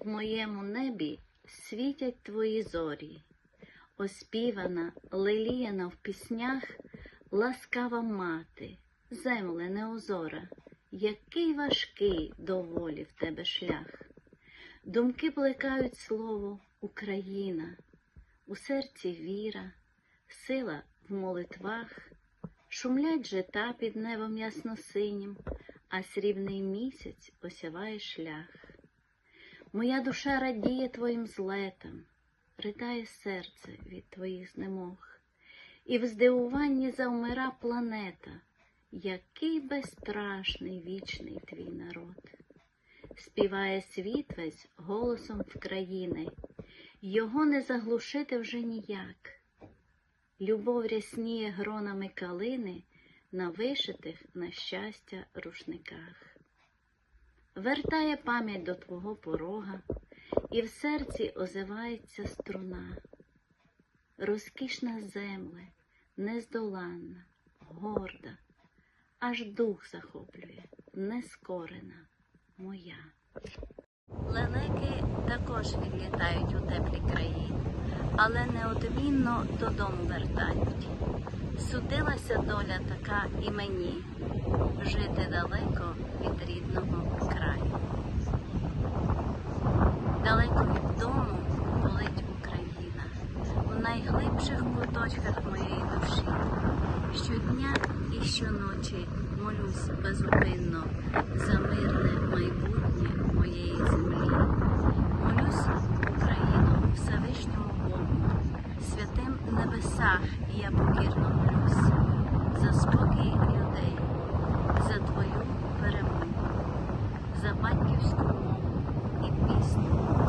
в моєму небі світять твої зорі, оспівана, леліяна в піснях, ласкава мати, земле неозора, який важкий до волі в тебе шлях. Думки плекають слово Україна, у серці віра, сила в молитвах, шумлять жита під небом ясно-синім, а срібний місяць осяває шлях. Моя душа радіє твоїм злетам, ридає серце від твоїх знемог, і в здивуванні завмира планета, який безстрашний вічний твій народ. Співає світ весь голосом в країни, його не заглушити вже ніяк. Любов рясніє гронами калини на вишитих на щастя рушниках. Вертає пам'ять до твого порога, і в серці озивається струна. Розкішна земле, нездоланна, горда, аж дух захоплює, нескорена моя. Лелеки також відлітають у теплі краї, але неодмінно додому вертають. Судилася доля така і мені жити далеко від рідного краю. Далеко від дому болить Україна, в найглибших куточках моєї душі. Щодня і щоночі молюсь безупинно за мирне майбутнє моєї землі. Молюсь Україну Всевишньому Богу, святим небесах я покірно молюсь, за спокій людей, за твою перемогу, за батьківську мову і пісню